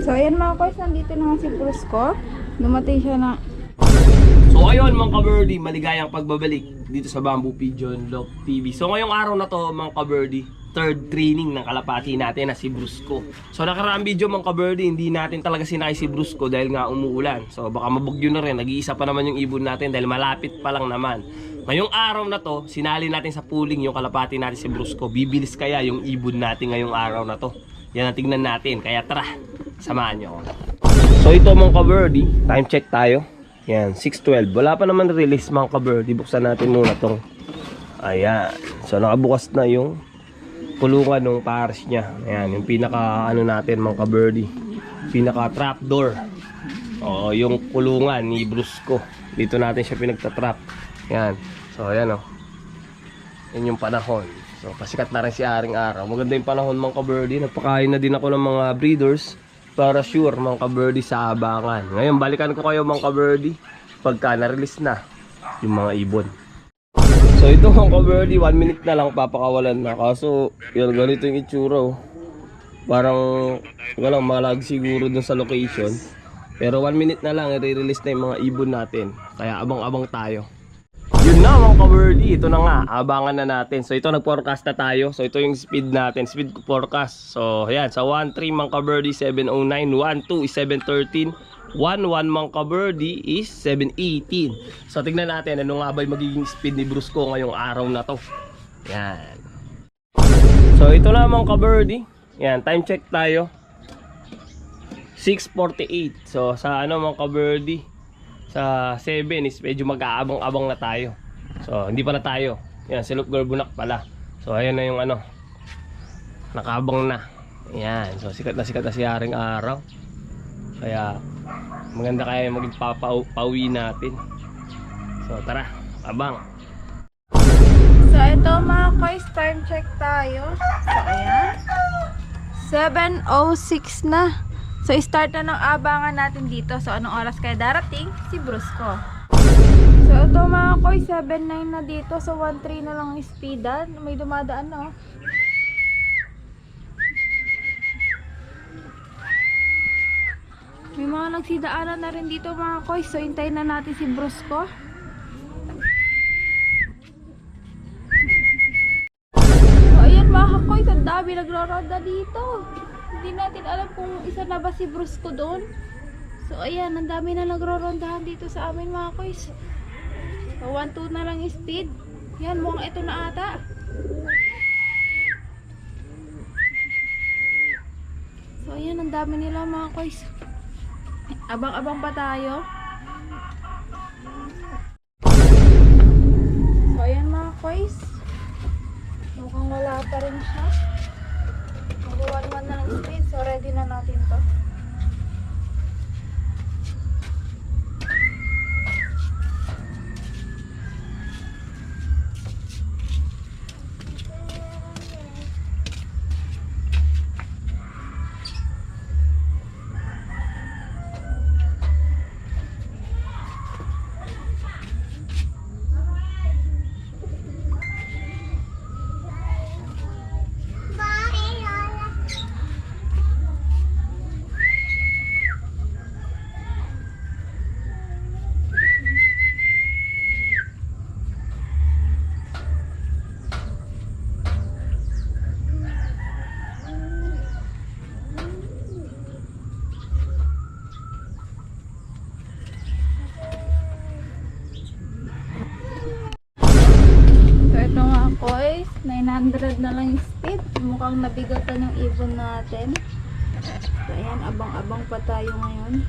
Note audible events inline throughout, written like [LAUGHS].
So, ayan mga koys, nandito na si Brusco. Dumating siya na... So ayun mga kaberdi, maligayang pagbabalik dito sa Bamboo Pigeon Lock TV. So ngayong araw na to mga kaberdi, third training ng kalapati natin na si Brusco. So nakaraang video mga kaberdi, hindi natin talaga sinakay si Brusco dahil nga umuulan. So baka mabugyo na rin, nag-iisa pa naman yung ibon natin dahil malapit pa lang naman. Ngayong araw na to, sinali natin sa pooling yung kalapati natin si Brusco. Bibilis kaya yung ibon natin ngayong araw na to. Yan ang tignan natin. Kaya tara, samahan nyo. So ito mga kaberdi, time check tayo. Yan, 6.12. Wala pa naman release mga kaberdi. Buksan natin muna tong. Ayan. So nakabukas na yung kulungan ng parish niya. Ayan, yung pinaka ano natin mga kaberdi. Pinaka trapdoor. Oo, yung kulungan ni Brusco. Dito natin siya pinagtatrap. Yan. So ayan oh. Yan yung panahon. So pasikat na rin si Aring Araw. Maganda yung panahon mga kaberdi. Nagpakain na din ako ng mga breeders para sure mga kaberdi sa abangan. Ngayon balikan ko kayo mga kaberdi pagka na-release na yung mga ibon. So ito mga kaberdi, 1 minute na lang papakawalan na. Kaso yun, ganito yung itsura oh. Parang walang malag siguro dun sa location. Pero 1 minute na lang, i-release na yung mga ibon natin. Kaya abang-abang tayo. Ka-birdie, ito na nga, abangan na natin. So ito nag-forecast na tayo. So ito yung speed natin, speed forecast. So ayan, sa 1-3 mga ka-birdie 709, 1-2 is 713, 1-1 mga ka-birdie is 718. So tignan natin ano nga ba yung magiging speed ni Brusco ngayong araw na to. Yan. So ito na mga ka-birdie. Yan, time check tayo. 6.48. So sa ano mga ka-birdie, sa 7 is medyo mag-aabang-abang na tayo. So, hindi pa na tayo. Yan, si Luke Gorbunak pala. So, ayan na yung ano. Nakabang na. Yan. So, sikat na sikat na si Haring Araw. Kaya, maganda kaya maging papauwi natin. So, tara. Abang. So, ito mga koys, time check tayo. So, ayan. 7.06 na. So, start na ng abangan natin dito. So, anong oras kaya darating? Si Brusco. So, ito mga koy, 7.9 na dito. So, 1.3 na lang speedan. May dumadaan na. oh. May mga nagsidaanan na rin dito mga koy. So, hintayin na natin si Brusco. So, ayan mga koy, ang dami nagroronda dito. Hindi natin alam kung isa na ba si Brusco doon. So, ayan, ang dami na nagrorondahan dito sa amin mga koy. 1-2 na lang speed. Yan, mukhang ito na ata. So, ayan, ang dami nila mga koy. Abang-abang pa tayo. So, ayan mga koys. Mukhang wala pa rin siya. Mag-1 man na ng speed. So, ready na natin to. So, ito nga koys. 900 na lang yung speed. Mukhang nabigatan yung ibon natin. So, ayan. Abang-abang pa tayo ngayon.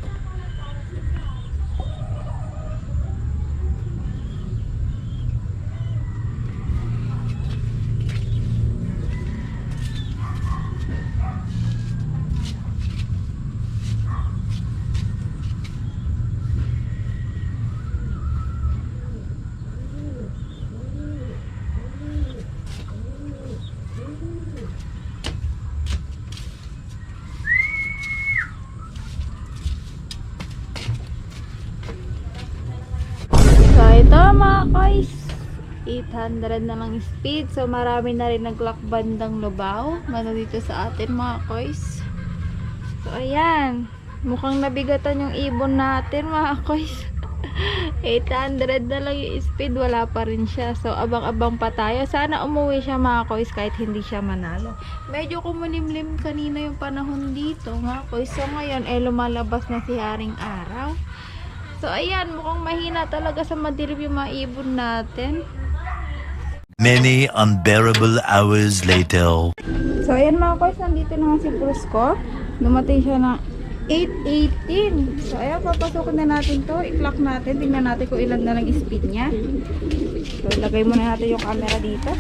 So, ito koys. 800 na lang speed. So, marami na rin naglak bandang lubaw. Mano dito sa atin mga koys. So, ayan. Mukhang nabigatan yung ibon natin, mga koys. [LAUGHS] 800 na lang yung speed, wala pa rin siya. So, abang-abang pa tayo. Sana umuwi siya, mga koys, kahit hindi siya manalo. Medyo kumulimlim kanina yung panahon dito, mga koys. So, ngayon, eh, lumalabas na si Haring Araw. So, ayan, mukhang mahina talaga sa madilim yung mga ibon natin. Many unbearable hours later. So, ayan mga koys, nandito na nga si Brusco. Dumating siya ng 8.18. So, ayan, papasukin na natin to. I-clock natin. Tingnan natin kung ilan na lang speed niya. So, lagay muna natin yung camera dito.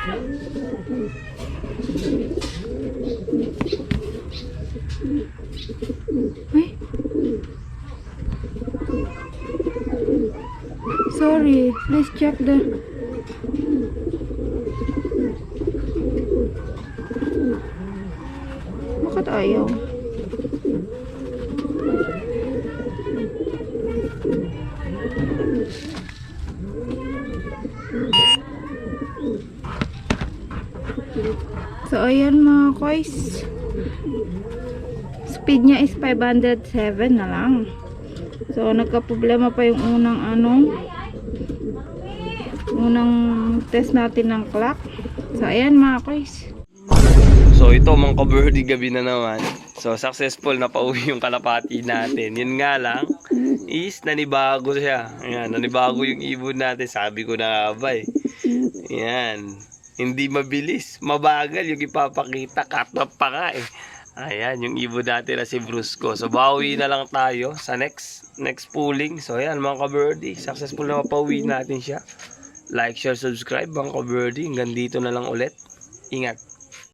Ay. Sorry, please check the... Bakit ayaw? So, ayan mga koys. Speed niya is 507 na lang. So, nagka-problema pa yung unang ano, unang test natin ng clock. So, ayan mga koys. So ito mga ka-birdie gabi na naman. So successful na pauwi yung kalapati natin. Yun nga lang is nanibago siya. Ayan, nanibago yung ibon natin. Sabi ko na ba eh. Ayan. Hindi mabilis. Mabagal yung ipapakita. Cut off pa nga eh. Ayan, yung ibon natin na si Brusco. So bawi na lang tayo sa next next pooling. So ayan mga ka-birdie. Successful na mapauwi natin siya. Like, share, subscribe mga ka-birdie. Hanggang dito na lang ulit. Ingat.